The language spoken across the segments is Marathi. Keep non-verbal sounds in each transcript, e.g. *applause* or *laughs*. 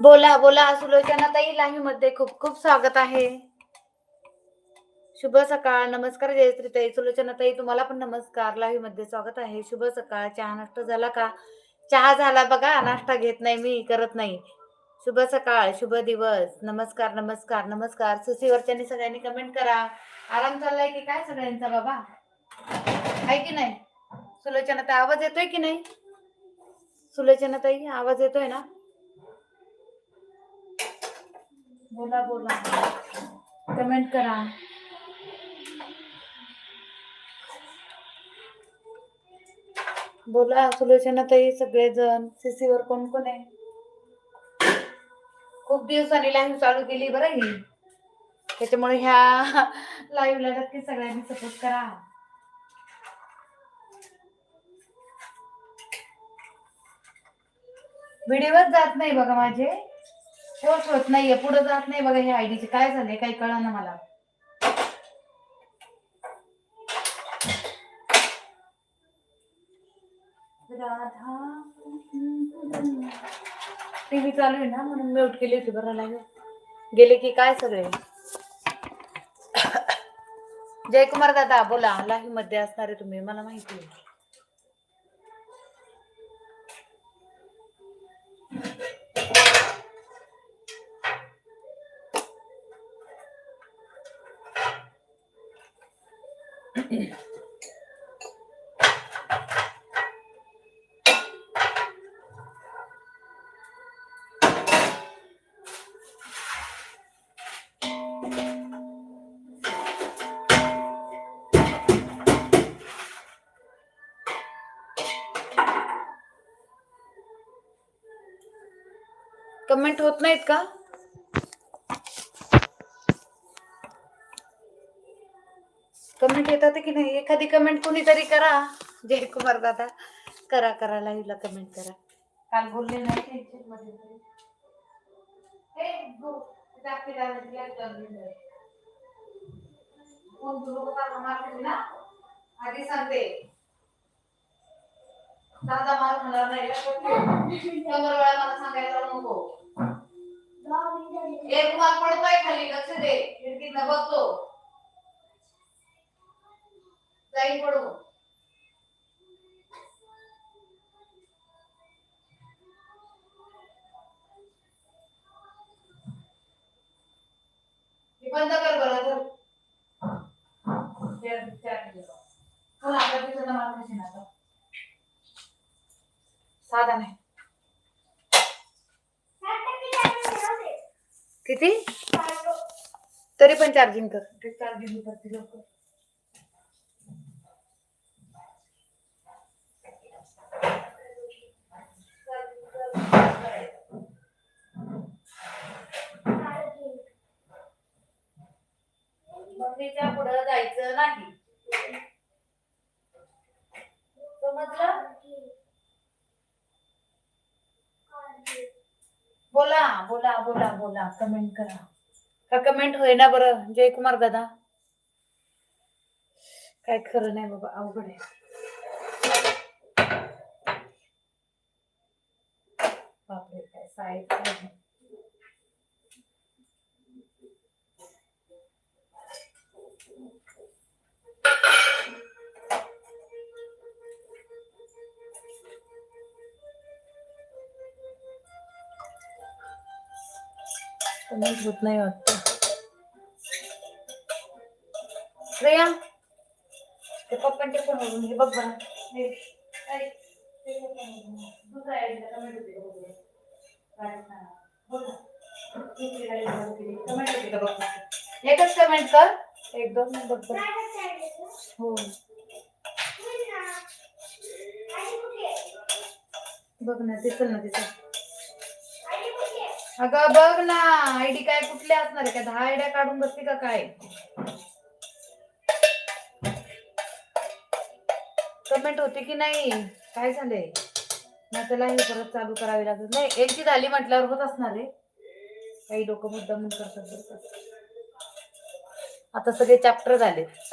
बोला बोला सुलोचना ताई मध्ये खूप खूप स्वागत आहे. शुभ सकाळ नमस्कार जयश्री ताई. सुलोचना ताई तुम्हाला पण नमस्कार. लाही मध्ये स्वागत आहे. शुभ सकाळ. चहा नाश्ता झाला का? चहा झाला बघा. नाश्ता घेत नाही मी करत नाही. शुभ सकाळ शुभ दिवस. नमस्कार नमस्कार नमस्कार. सुशीवरच्यानी सगळ्यांनी कमेंट करा. आराम चाललाय की काय सगळ्यांचा बाबा? आहे की नाही? सुलोचना ताई आवाज येतोय की नाही? सुलोचना ताई आवाज येतोय ना? बोला बोला. कमेंट करा. बोला सुलोचनाताई सगळेजण. सीसीवर वर कोण कोण आहे? खूप दिवसांनी लाईव्ह चालू केली बरं ही. त्याच्यामुळे ह्या लाईव्हला नक्की सगळ्यांनी सपोर्ट करा. व्हिडिओच जात नाही बघा माझे. पोस्ट होत नाहीये पुढे जात नाही बघा हे आयडीचे. काय झाले काही कळा ना मला? राधा टीव्ही चालू आहे ना म्हणून म्यूट केली होती बरं लागेल. गेले की काय सगळे? *coughs* जयकुमार दादा बोला लाही मध्ये असणारे तुम्ही मला माहिती आहे. कमेंट होत नाहीत का? येतात की नाही? एखादी कमेंट कोणीतरी करा. जयकुमार दादा करा करा लाईव्हला कमेंट करा. काल बोलले नाही टेन्शनमध्ये आधी सांगते. दादा मार खाणार नाही. शंभर वेळा मला सांगायला नको. एक माल पडतोय खाली लक्ष दे. खिडकीतनं बघतो. जाईल पडू हे बंद कर बरं. हो ना, आपल्या कशी ना आता. साधा नाही. किती? तरी पण चार्जिंग कर. चार्जिंग करते लवकर मम्मीच्या पुढं जायचं नाही समजलं बोला बोला बोला कमेंट करा. का कमेंट होईना बरं जयकुमार दादा? काय खरं नाही बाबा अवघड आहे. बापरे काय साहेब कमेंट होत नाही वाटत. श्रेया ते पप्पांचे पण हे बघ हे, बघ बरं. ना. एकच कमेंट कर. एक दोन बघ हो. बघ ना दिसल ना दिसल अगं बघ ना आयडी काय कुठले असणार आहे? का दहा आयड्या काढून बसते का काय? कमेंट होते की नाही? काय झालंय? मग त्याला हे परत चालू करावी लागत नाही एकची झाली म्हटल्यावर होत असणार आहे. काही लोक मुद्दा करतात आता सगळे चॅप्टर झाले. *laughs*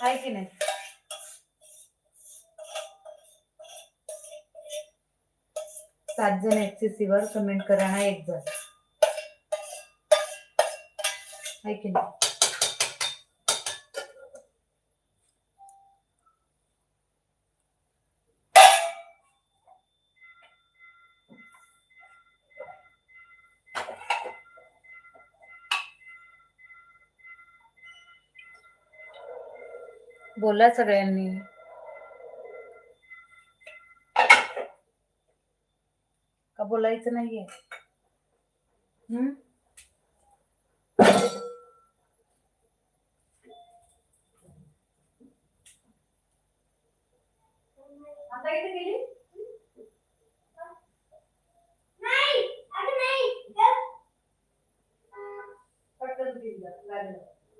आहे की नाही? सात जण एक्सिसी वर कमेंट करा ना एक जण. आहे की नाही? बोला सगळ्यांनी. बोलायचं नाहीये. हम्म? आता इथे गेली? पटकन गेली लागलं.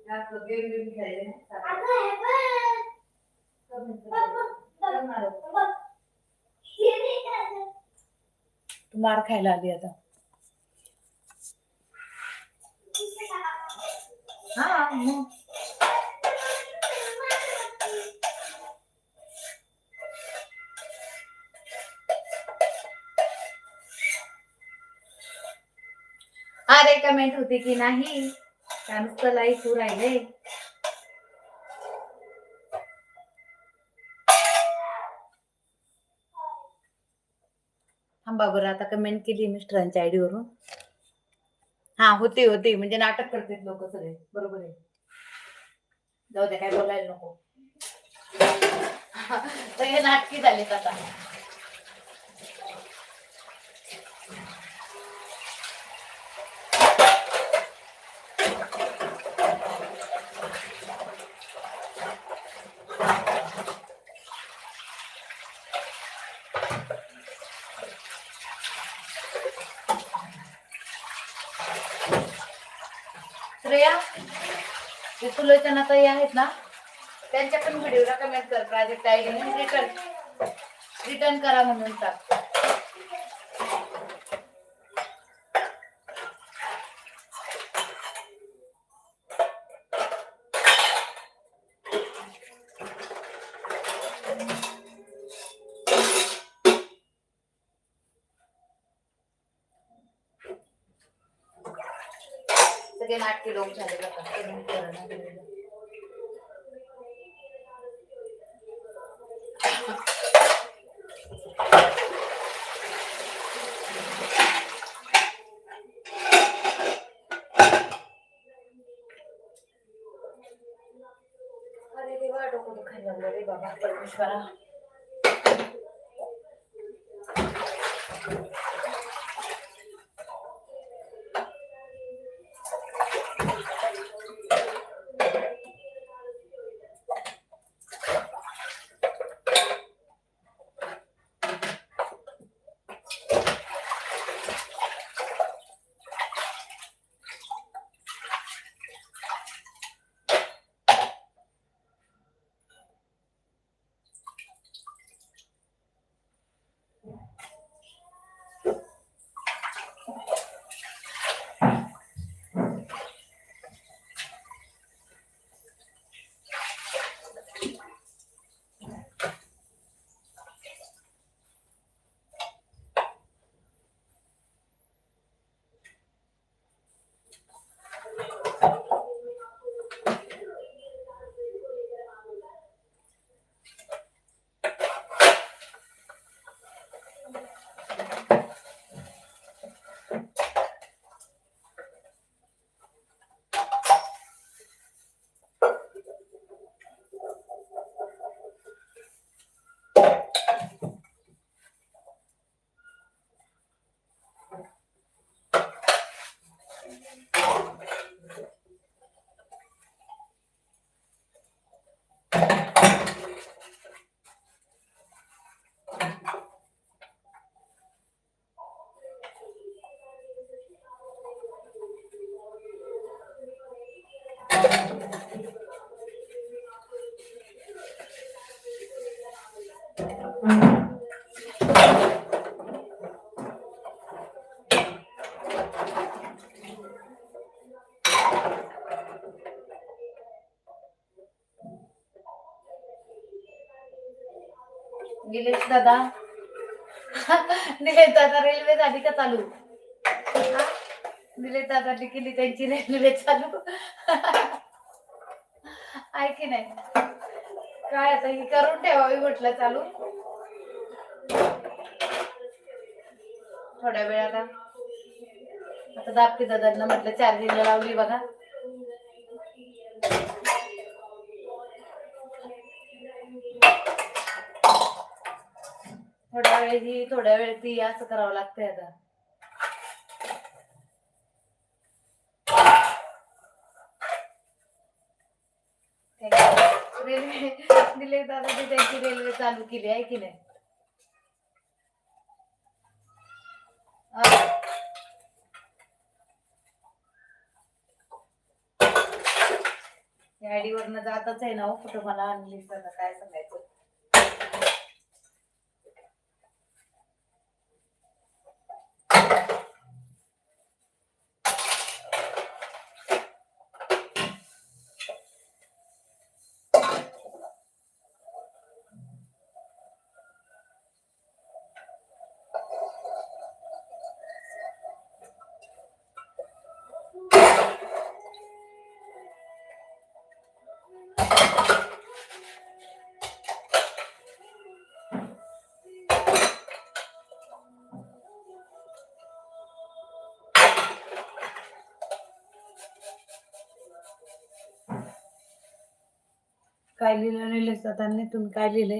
जास्त गेम बिम खेळले ना, चालेल. करणार. तू मार खायला आली आता. हा मग. अरे कमेंट होती की नाही? त्या नुसतं लाईफ होऊ राहिले थांबा बरं आता कमेंट केली मिस्टरांच्या आयडी वरून. हा होते होते म्हणजे नाटक करतात लोक सगळे. बरोबर आहे. जाऊ दे काय बोलायला नको. *laughs* हे नाटकी झालेत आता श्रेया जे सुलोचना ताई आहेत ना त्यांच्या पण व्हिडिओला कमेंट कर. प्राजक्त आयडीने रिटर्न रिटर्न करा म्हणून टाक डोकं दुखायला लागलं रे बाबा परमेश्वरा गिलेश दादा. निलेश दादा रेल्वे झाली का चालू? हा? निलेश दादांनी केली त्यांची रेल्वे चालू. आहे की नाही? काय आता ही करून ठेवावी म्हटलं चालू. थोड्या वेळाला आता दाबते दादांना म्हटलं चार्जिंगला लावली बघा. थोड्या वेळ ही थोड्या वेळ ती असं करावं लागतंय आता. रेल्वे दिले दादा त्यांची रेल्वे चालू केली आहे की नाही? या वरनं जातच आहे ना हो कुठं मला आणली काय सांगायचं? काय लिहिलं निलेश दादांनी तुम्ही काय लिहिले?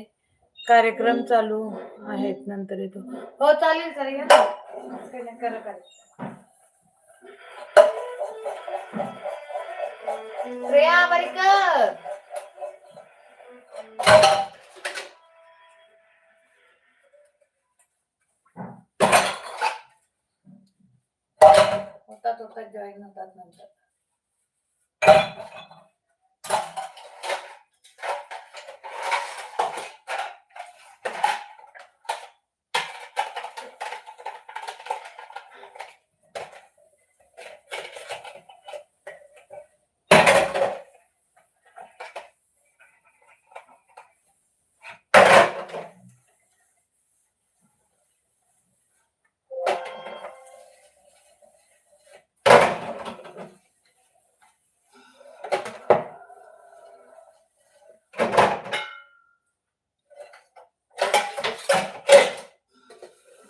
कार्यक्रम चालू आहेत नंतर येतो. हो चालेल चालेल नाही, करा श्रेया होतात होतात जॉईन होतात नंतर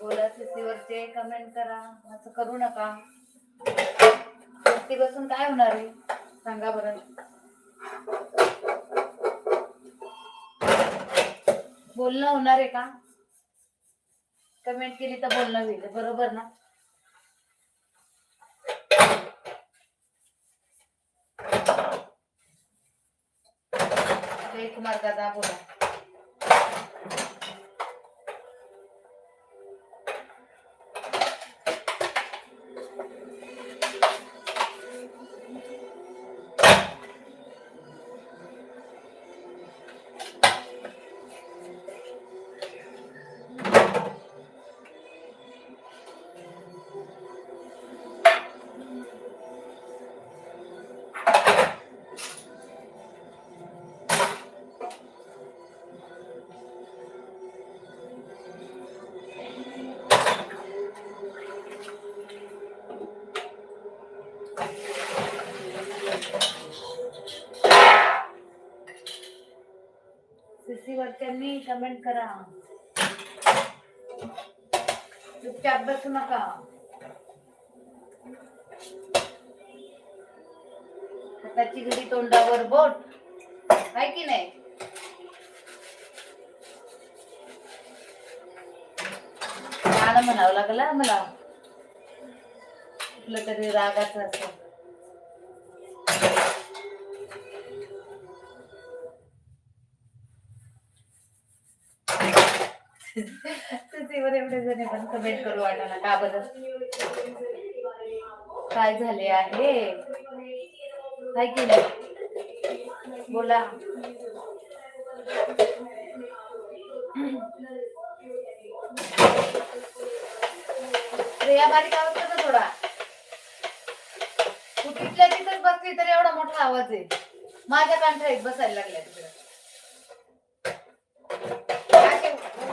बोला वरचे कमेंट करा असं करू नका. बसून काय होणार आहे? सांगा बरं. बोलणं होणार आहे का? कमेंट केली तर बोलणं होईल बरोबर ना? जयकुमार दादा बोला. त्यांनी कमेंट करा. चुपचाप बसू नका. हाताची घडी तोंडावर बोट. आहे की नाही? गाणं म्हणावं लागलं मला कुठलं तरी रागाचं असं. तुझीवर एवढे जण पण कमेंट करू वाटाणा का बरं? काय झाले आहे? काय की बोला. प्रिया बारीक आवाज करतो ना थोडा. कुठल्या तिथंच बसली तर एवढा मोठा आवाज आहे. माझ्या कांठाळीत बसायला लागल्या तिकडे.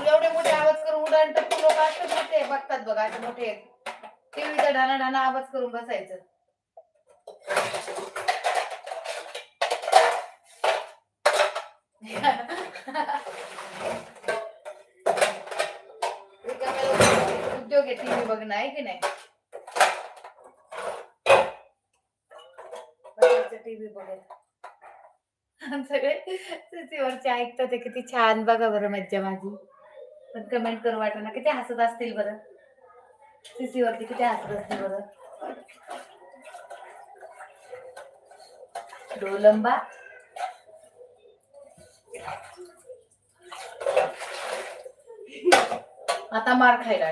एवढे मोठे आवाज करून करंट लोक असतात मोठे बघतात बघा असे मोठे. टीव्हीचा ढाना ढाना आवाज करून बसायचं. उद्योग आहे टीव्ही बघणं आहे की नाही? टीव्ही बघत. सगळे ऐकतात ते किती छान बघा बरं मज्जा माझी. पण कमेंट करू वाटत ना किती हसत असतील बरं. सीसीवरती किती हसत असतील बरं. डोलंबा. आता मार खायला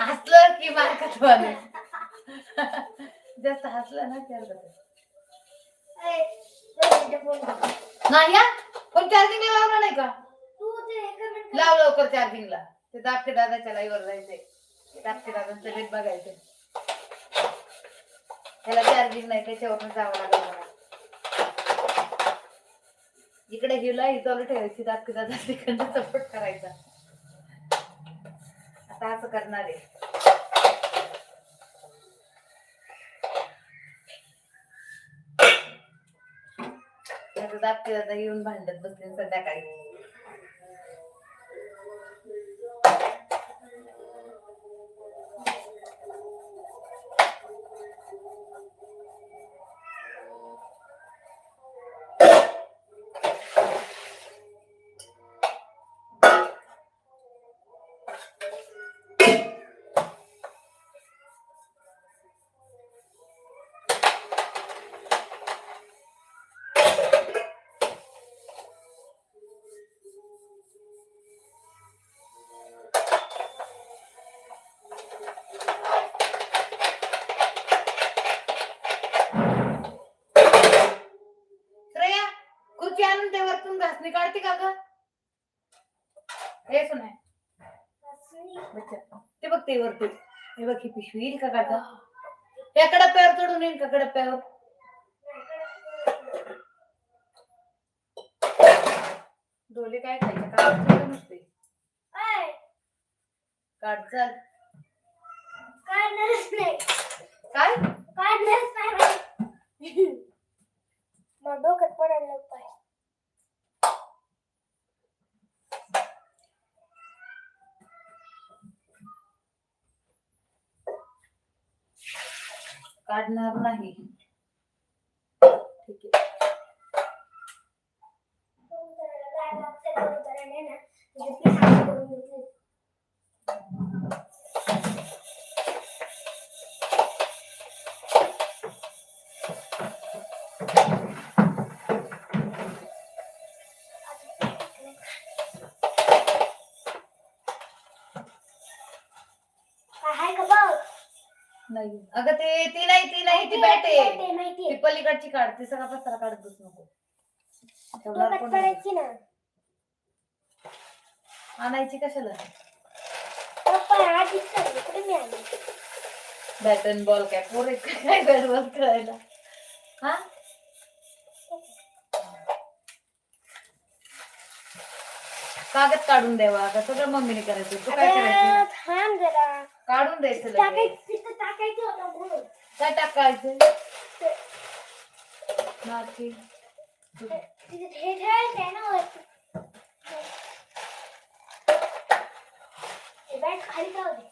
हसलं की मार खातो जास्त हसलं ना त्याला नाही हा? पण चार्जिंगला लावलं नाही का? लाव लवकर चार्जिंगला. ते दापके दादाच्या लाईवर जायचंय. दापके दादांचं लेट बघायचं त्याला चार्जिंग नाही त्याच्यावरून जावं लागेल मला. इकडे हिला ही चालू ठेवायची दापके दादा तिकडनं सपोर्ट करायचा. आता असं करणार आहे. नाहीतर दादा येऊन भांडत बसले संध्याकाळी. काढते का ग? हे सुन ते बघ ते वरती. हे बघ ही पिशवी. येईल का काढता? या कडप्प्यावर चढून येईल का कडप्प्यावर डोले काय खायचे काढ नसते काढ चल काय डोक्यात पडायला पाय काढणार नाही. ठीक आहे. नाही. अगं ते ती नाही ती बॅट आहे. ती माहिती पलीकडची काढ ती सगळा पसारा काढत बस नको कोण नाही. पडायची ना. आणायची कशाला? पप्पा आधीच सांगितलं मी आली बॅट अँड बॉल काय पोरे काय बॅट बॉल खेळायला? हा? कागद काढून द्यावा का सगळं मम्मीने करायचं तू काय अगं, करायचं? थांब जरा. काढून द्यायचं लगेच. टाकायचं तिथं टाकायचं होतं म्हणून. काय टाकायचं ते- माती तिथे हे ठेवायचं ना वरती हे बॅट खाली जाऊ दे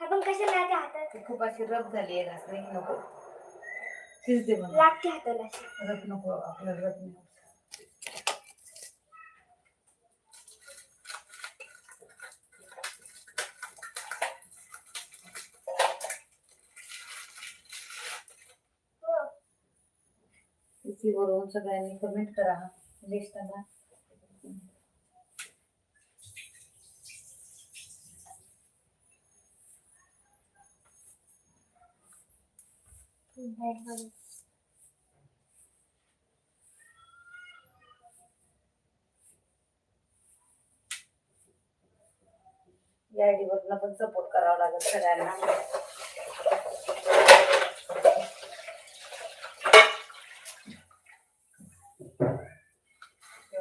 आपण कशाला लागते हातात? ती खूप अशी रब झाली आहे घासणी नको. मला. लागते हाताला. रब नको आपल्याला नको वरून सगळ्यांनी कमेंट करा. दिसताना या आयडी पण सपोर्ट करावा लागेल सगळ्यांना.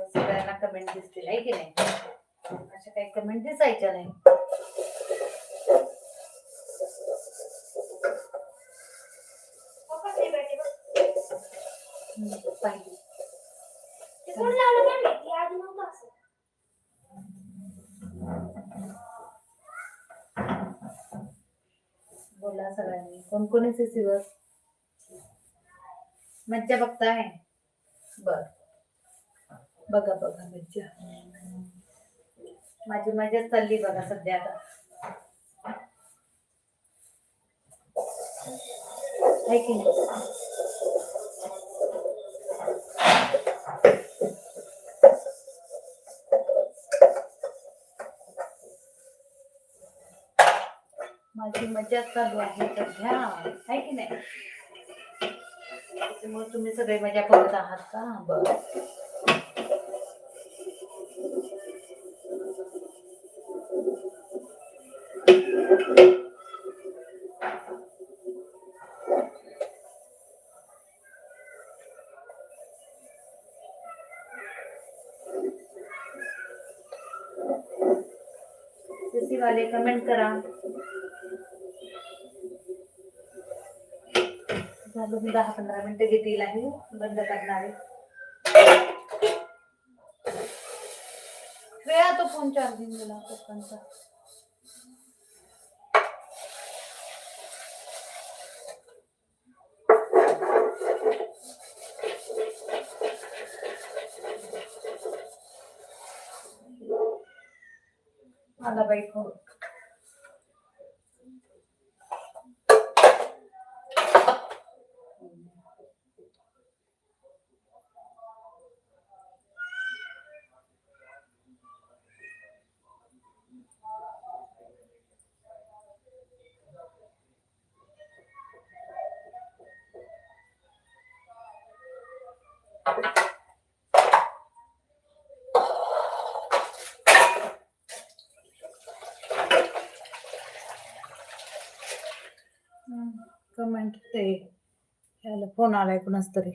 सगळ्यांना कमेंट दिसतील आहे की नाही? अशा काही कमेंट दिसायच्या नाही. हम्म, पाहिजे लावलं काय माहिती आधी नव्हतं असं बोला सगळ्यांनी कोण मज्जा बघताय बर. बघा बघा मज्जा. माझी मज़ा चालली बघा सध्या आता. आहे की नाही? माझी मजा चालू आहे सध्या आहे की नाही? त्याच्यामुळे तुम्ही सगळे मजा बघत आहात का? बर. वाले कमेंट करा. झालं दहा पंधरा मिनिटं घेतील आहे बंद करणार आहे. वेळा तो फोन चार्जिंग गेला पप्पांचा. मला बाई फोन कमेंट ते याला फोन आलाय कुणाच तरी.